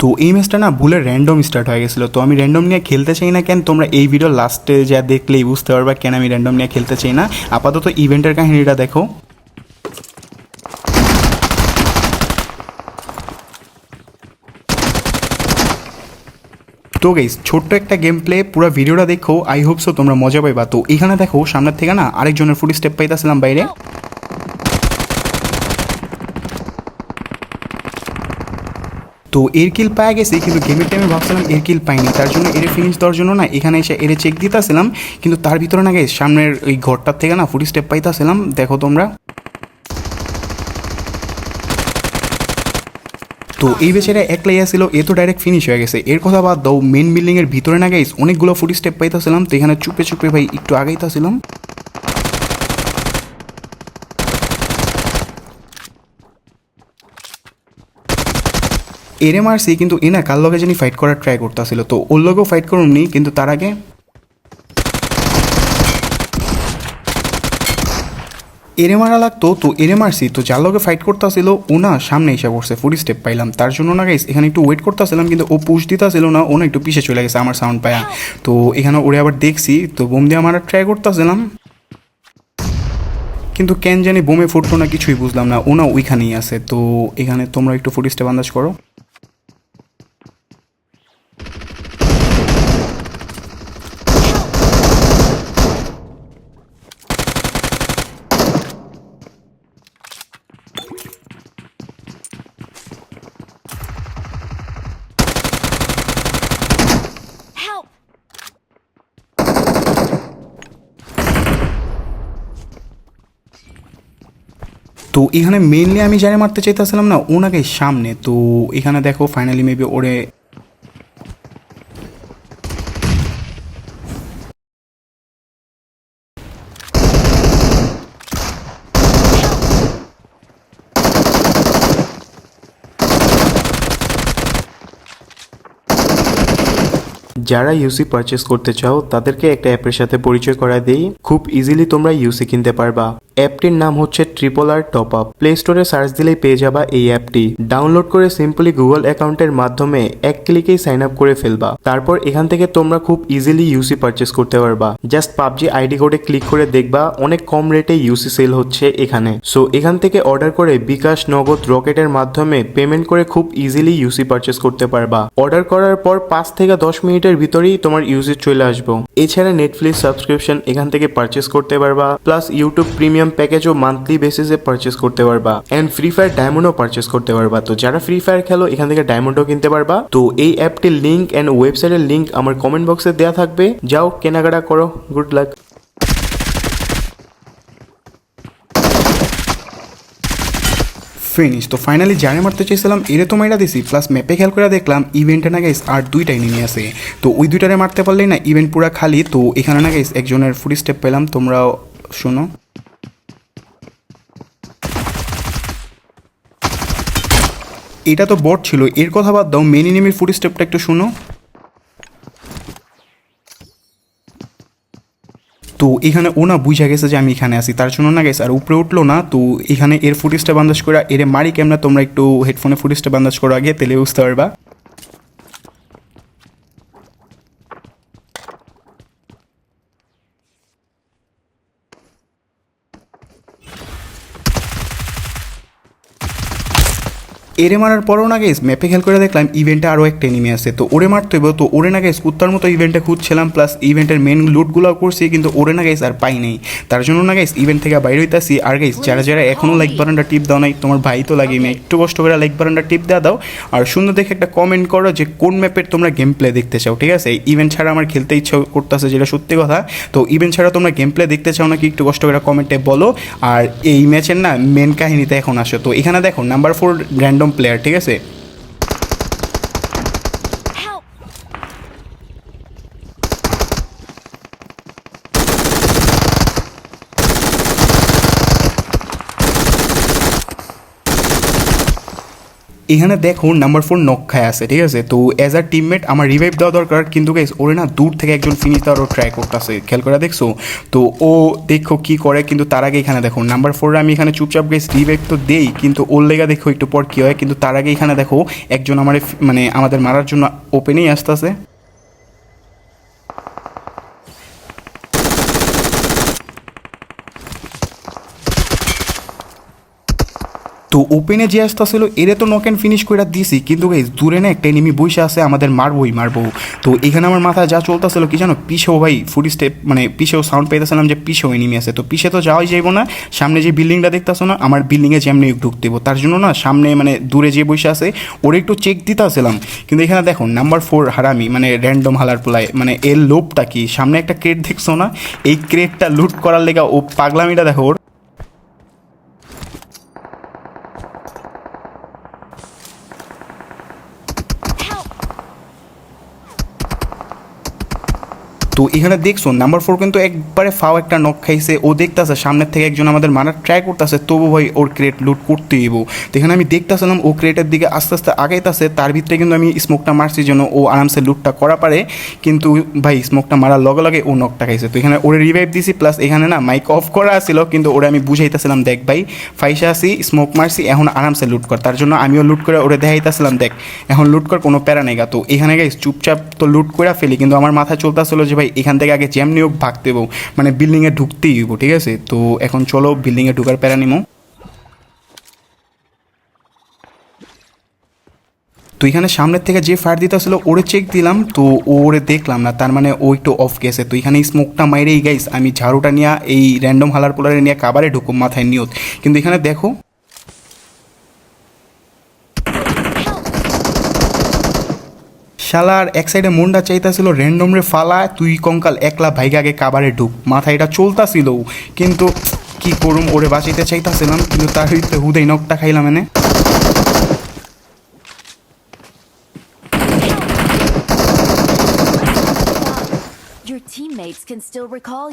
তো এই ম্যাচটা না ভুলে র্যান্ডম স্টার্ট হয়ে গেছিল। তো আমি র্যান্ডম নিয়ে খেলতে চাই না কেন? তোমরা এই ভিডিও লাস্টে যা দেখলেই বুঝতে পারবা কেন আমি র্যান্ডম নিয়ে খেলতে চাই না। আপাতত ইভেন্টের কাহিনীটা দেখো। তো গেস ছোট্ট একটা গেম প্লে পুরো ভিডিওটা দেখো। আই হোপ সো তোমরা মজা পাইবা। তো এখানে দেখো, সামনের থেকে না আরেকজনের ফুট স্টেপ পাইতেছিলাম বাইরে। তো এর কিল পাওয়া গেছে, কিন্তু গেমের টাইমে ভাবছিলাম এর কিল পাইনি। তার জন্য এর ফিনিশ দেওয়ার জন্য না, এখানে এসে এর চেক দিতেছিলাম, কিন্তু তার ভিতরে না গেছে সামনের ওই ঘরটার থেকে না ফুটি স্টেপ পাইতেছিলাম। দেখো তোমরা। তো এই বেচারা একলাই আসছিল এ তো ডাইরেক্ট ফিনিশ হয়ে গেছে। এর কথা বাদ দাও মেন বিল্ডিংয়ের ভিতরে না গাইস অনেকগুলো ফুটি স্টেপ পাইতেছিলাম, তো এখানে চুপে চুপে ভাই একটু আগাইতেছিলাম। মারছি কিন্তু এ না কার লগে জানি ফাইট করার ট্রাই করতেছিল। তো ওর লগেও ফাইট করুননি, কিন্তু তার আগে এরে মারা লাগতো তো এরে মারছি তো যার লগে ফাইট করতেছিল ও না সামনে এসে পড়ছে ফুড স্টেপ পাইলাম। তার জন্য না গাইস এখানে একটু ওয়েট করতেছিলাম, কিন্তু ও পুশ দিতেছিল না ও না একটু পিছিয়ে চলে গেছে আমার সাউন্ড পায়া। তো এখানে ওরে আবার দেখছি, তো বোম দিয়ে আমার ট্রাই করতেছিলাম। কিন্তু কেন জানি বোমে ফুটলো না, কিছুই বুঝলাম না ও না ওইখানেই আছে। তো এখানে তোমরা একটু ফুড স্টেপ আন্দাজ করো। তো এখানে মেনলি আমি যারা মারতে চাইতেছিলাম না, ওনাকে সামনে। তো এখানে দেখো ফাইনালি মেবি ওরে যারা ইউসি পারচেস করতে চাও, তাদেরকে একটা অ্যাপের সাথে পরিচয় করা দেই। খুব ইজিলি তোমরা ইউসি কিনতে পারবা। অ্যাপটির নাম হচ্ছে triple R top up. Play স্টোরে সার্চ দিলেই পেয়ে যাবা এই অ্যাপটি। ডাউনলোড করে সিম্পলি গুগল অ্যাকাউন্টের মাধ্যমে এক ক্লিকেই সাইন আপ করে ফেলবা। তারপর এখান থেকে তোমরা খুব ইজিলি ইউসি পারচেস করতে পারবা। জাস্ট পাবজি আইডি কোডে ক্লিক করে দেখবা অনেক কম রেটে ইউসি সেল হচ্ছে এখানে। সো এখান থেকে অর্ডার করে বিকাশ, নগদ, রকেটের মাধ্যমে পেমেন্ট করে খুব ইজিলি ইউসি পারচেস করতে পারবা। অর্ডার করার পর পাঁচ থেকে দশ মিনিটের ভিতরেই তোমার ইউসি চলে আসব। এছাড়া নেটফ্লিক্স সাবস্ক্রিপশন এখান থেকে পারচেস করতে পারবা। প্লাস ইউটিউব প্রিমিয়াম প্যাকেজও মান্থলি বেসিসে পারচেস করতে পারবা অ্যান্ড ফ্রি ফায়ার ডায়মন্ডও পারচেস করতে পারবা। তো যারা ফ্রি ফায়ার খেলো, এখান থেকে ডায়মন্ডও কিনতে পারবা। তো এই অ্যাপটির লিঙ্ক অ্যান্ড ওয়েবসাইটের লিঙ্ক আমার কমেন্ট বক্সে দেওয়া থাকবে। যাও, কেনাকাটা করো। গুড লাক ফিনিশ তো ফাইনালি জানে মারতে চাইছিলাম এরে তো মাইরা দিছি। প্লাস ম্যাপে খেয়াল করে দেখলাম ইভেন্টে না গাইস আর দুইটাই নেমে আছে। তো ওই দুইটারে মারতে পারলেই না ইভেন্ট পুরা খালি। তো এখানে না গাইস একজনের ফুড স্টেপ পেলাম। তোমরাও শোনো। এটা তো বট ছিল। এর কথা বাদ দাও, মেন এনিমির ফুট স্টেপটা একটু শুনো। তো এখানে ও না বুঝা গেছে যে আমি এখানে আছি। তার জন্য না গেছে আর উপরে উঠল না, তো এখানে এর ফুট ফুটেজটা বান্দাজ করে, এর মারি কেমন তোমরা একটু হেডফোনে ফুটেজটা বান্দাজ করো আগে তেলে বুঝতে পারবা। এরে মারার পরও না গেস ম্যাপে খেয়াল করে দেখলাম ইভেন্টে আরও একটা এনিমি আছে। তো ওরে মারতে হবে তো ওরে না গেস কুত্তার মতো ইভেন্টে খুঁজছিলাম প্লাস ইভেন্টের মেন লুটগুলো করছি কিন্তু ওরে না গেস আর পাই নাই। তার জন্য না গেস ইভেন্ট থেকে বাইরে হইতাছি। আর গেস যারা যারা এখনও লাইক বাটনটা টিপ দাও নাই তোমার ভাই তো লাগে। একটু কষ্ট করে লাইক বাটনটা টিপ দেওয়া দাও। আর সুন্দর দেখে একটা কমেন্ট করো যে কোন ম্যাপের তোমরা গেম প্লে দেখতে চাও ঠিক আছে? ইভেন্ট ছাড়া আমার খেলতে ইচ্ছা করতেছে যেটা সত্যি কথা। তো ইভেন্ট ছাড়া তোমরা গেম প্লে দেখতে চাও নাকি একটু কষ্ট করে কমেন্টে বলো। আর এই ম্যাচের না মেন কাহিনীতে এখন আসো। তো এখানে দেখো নাম্বার ফোর র্যান্ডম প্লেয়ার ঠিক আছে? এখানে দেখো নাম্বার ফোর নক্ষায় আছে, ঠিক আছে? তো অ্যাজ আ টিমমেট আমার রিভাইভ দেওয়া দরকার। কিন্তু গাইস ওরে না দূর থেকে একজন ফিনিশ দেওয়ারও ট্রাই করতেছে। খেয়াল করে দেখছ? তো ও দেখো কি করে, কিন্তু তার আগে এখানে দেখো নাম্বার ফোর আমি এখানে চুপচাপ গেস রিভাইভ তো দেই, কিন্তু ওর লেগা দেখো একটু পর কি হয়, কিন্তু তার আগে এখানে দেখো একজন আমার মানে আমাদের মারার জন্য ওপেনেই আসতেছে। তো ওপেনে যে আসতে আসতেছিল এরে তো নক অ্যান্ড ফিনিশ করে দিছি। কিন্তু গাইজ দূরে না একটা এনিমি বসে আছে, আমাদের মারবই মারবো তো এখানে আমার মাথায় যা চলতেছিল, কি জানো? পিছেও ভাই ফুড স্টেপ মানে পিছেও সাউন্ড পেতেছিলাম যে পিছেও এনিমি আছে। তো পিছে তো যাওয়াই যাইব না, সামনে যে বিল্ডিংটা দেখতেছো না, আমার বিল্ডিংয়ে যেমনি ঢুকতে দেবো। তার জন্য না, সামনে মানে দূরে যে বসে আছে, ওর একটু চেক দিতে আসছিলাম কিন্তু এখানে দেখো নাম্বার ফোর হারামি মানে র্যান্ডম হালার পোলায় মানে এর লোভটা কি? সামনে একটা ক্রেট দেখছ না? এই ক্রেটটা লুট করার লেগা ও পাগলামিটা দেখো, ওর তো এখানে দেখছ নাম্বার ফোর কিন্তু একবারে ফাও একটা নক খাইছে। ও দেখতেছে সামনের থেকে একজন আমাদের মারার ট্রাই করতেছে, তবু ভাই ওর ক্রেট লুট করতে দিব তো এখানে আমি দেখতেছিলাম, ও ক্রেটের দিকে আস্তে আস্তে আগাইতেছে, তার ভিতরে কিন্তু আমি স্মোকটা মারছি যেন ও আরামসে লুটটা করা পারে। কিন্তু ভাই স্মোকটা মারার লগে লগে ও নকটা খাইছে। তো এখানে ওরে রিভাইভ দিছি প্লাস এখানে না মাইক অফ করা ছিল কিন্তু ওরে আমি বুঝাইতেছিলাম, দেখ ভাই, ফাইসা আসি স্মোক মারছি, এখন আরামসে লুট কর। তার জন্য আমিও লুট করে ওরে দেখাইতেছিলাম, দেখ, এখন লুট কর, কোনো প্যারা নেই গা। তো এখানে গাইস চুপচাপ তো লুট করে ফেলি, কিন্তু আমার মাথায় চলতেছিল যে ভাই এখান থেকে আগে যেমনি হোক ভাগতে হব। মানে বিল্ডিংয়ে ঢুকতেই হইব ঠিক আছে? তো এখন চলো বিল্ডিংয়ে ঢুকার প্যারা নিমো। তো এখানে সামনের থেকে যে ফায়ার দিতে আসলো, ওরে চেক দিলাম, তো ওরে দেখলাম না, তার মানে ও একটু অফ গেছে। তো এখানে স্মোকটা মাইরেই গাইস আমি ঝাড়ুটা নিয়ে, এই র্যান্ডম হালার পোলারে নিয়ে, কাবারে ঢুকুম মাথায় নিয়ত। কিন্তু এখানে দেখো শালার এক সাইডে মনটা চাইতাছিল র্যান্ডম রে ফালা তুই কঙ্কাল একলা ভাইকে আগে কাবারে ঢুক। মাথায় এটা চলতাছিল কিন্তু কি করুম, ওরে বাঁচাইতে চাইতাছিলাম, কিন্তু তার হইতে হুদেই নকটা খাইলাম এনে। Your teammates can still recall